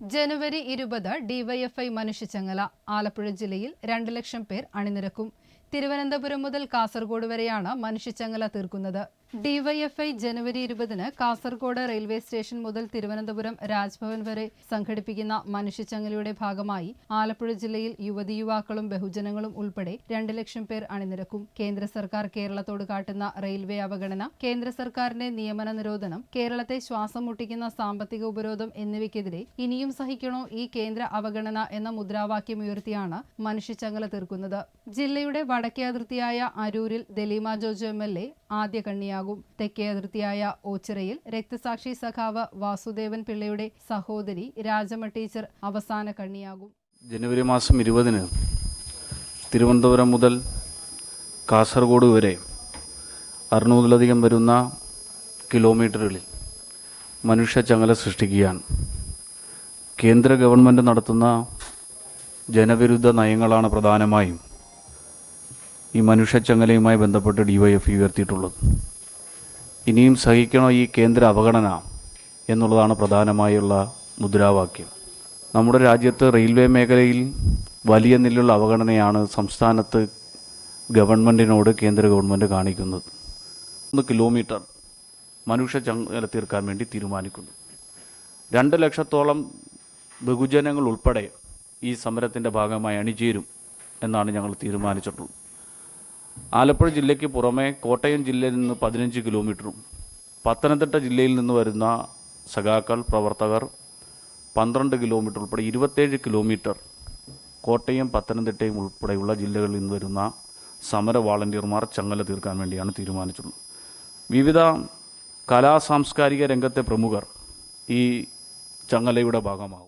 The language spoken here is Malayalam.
ജനുവരി ഇരുപത് ഡിവൈഎഫ്ഐ മനുഷ്യച്ചങ്ങല ആലപ്പുഴ ജില്ലയിൽ രണ്ട് ലക്ഷം പേർ അണിനിരക്കും. തിരുവനന്തപുരം മുതൽ കാസർഗോഡ് വരെയാണ് മനുഷ്യച്ചങ്ങല തീർക്കുന്നത്. ഡിവൈഎഫ്ഐ ജനുവരി ഇരുപതിന് കാസർഗോഡ് റെയിൽവേ സ്റ്റേഷൻ മുതൽ തിരുവനന്തപുരം രാജ്ഭവൻ വരെ സംഘടിപ്പിക്കുന്ന മനുഷ്യച്ചങ്ങലയുടെ ഭാഗമായി ആലപ്പുഴ ജില്ലയിൽ യുവതി യുവാക്കളും ബഹുജനങ്ങളും ഉൾപ്പെടെ രണ്ട് ലക്ഷം പേർ അണിനിരക്കും. കേന്ദ്ര സർക്കാർ കേരളത്തോട് കാട്ടുന്ന റെയിൽവേ അവഗണന കേന്ദ്ര സർക്കാരിന്റെ നിയമന നിരോധനം കേരളത്തെ ശ്വാസം മുട്ടിക്കുന്ന സാമ്പത്തിക ഉപരോധം എന്നിവയ്ക്കെതിരെ ഇനിയും സഹിക്കണോ ഈ കേന്ദ്ര അവഗണന എന്ന മുദ്രാവാക്യം ഉയർത്തിയാണ് മനുഷ്യച്ചങ്ങല തീർക്കുന്നത്. ജില്ലയുടെ വടക്കേ അതിർത്തിയായ അരൂരിൽ Daleema Joju M L A ആദ്യ കണ്ണിയാകും തെക്കേ അതിർത്തിയായ ഓച്ചിറയിൽ രക്തസാക്ഷി സഖാവ് വാസുദേവൻ പിള്ളയുടെ സഹോദരി രാജമ്മ ടീച്ചർ അവസാന കണ്ണിയാകും. ജനുവരി മാസം ഇരുപതിന് തിരുവനന്തപുരം മുതൽ കാസർഗോഡ് വരെ അറുന്നൂറിലധികം വരുന്ന കിലോമീറ്ററുകളിൽ മനുഷ്യ ചങ്ങല സൃഷ്ടിക്കുകയാണ്. കേന്ദ്ര ഗവൺമെന്റ് നടത്തുന്ന ജനവിരുദ്ധ നയങ്ങളാണ് പ്രധാനമായും ഈ മനുഷ്യ ചങ്ങലയുമായി ബന്ധപ്പെട്ട് ഡിവൈഎഫ് ഉയർത്തിയിട്ടുള്ളത്. ഇനിയും സഹിക്കണോ ഈ കേന്ദ്ര അവഗണന എന്നുള്ളതാണ് പ്രധാനമായുള്ള മുദ്രാവാക്യം. നമ്മുടെ രാജ്യത്ത് റെയിൽവേ മേഖലയിൽ വലിയ നിലയിലുള്ള അവഗണനയാണ് സംസ്ഥാനത്ത് ഗവൺമെന്റിനോട് കേന്ദ്ര ഗവൺമെന്റ് കാണിക്കുന്നത്. ഒന്ന് കിലോമീറ്റർ മനുഷ്യ ചങ്ങല തീർക്കാൻ വേണ്ടി തീരുമാനിക്കുന്നു. രണ്ട് ലക്ഷത്തോളം ബഹുജനങ്ങൾ ഉൾപ്പെടെ ഈ സമരത്തിന്റെ ഭാഗമായി അണിചേരും എന്നാണ് ഞങ്ങൾ തീരുമാനിച്ചിട്ടുള്ളത്. ആലപ്പുഴ ജില്ലയ്ക്ക് പുറമെ കോട്ടയം ജില്ലയിൽ നിന്ന് പതിനഞ്ച് കിലോമീറ്ററും പത്തനംതിട്ട ജില്ലയിൽ നിന്ന് വരുന്ന സഖാക്കൾ പ്രവർത്തകർ പന്ത്രണ്ട് കിലോമീറ്റർ ഉൾപ്പെടെ ഇരുപത്തേഴ് കിലോമീറ്റർ കോട്ടയം പത്തനംതിട്ടയും ഉൾപ്പെടെയുള്ള ജില്ലകളിൽ നിന്ന് വരുന്ന സമര വാളണ്ടിയർമാർ ചങ്ങല തീർക്കാൻ വേണ്ടിയാണ് തീരുമാനിച്ചിട്ടുള്ളത്. വിവിധ കലാ സാംസ്കാരിക രംഗത്തെ പ്രമുഖർ ഈ ചങ്ങലയുടെ ഭാഗമാകും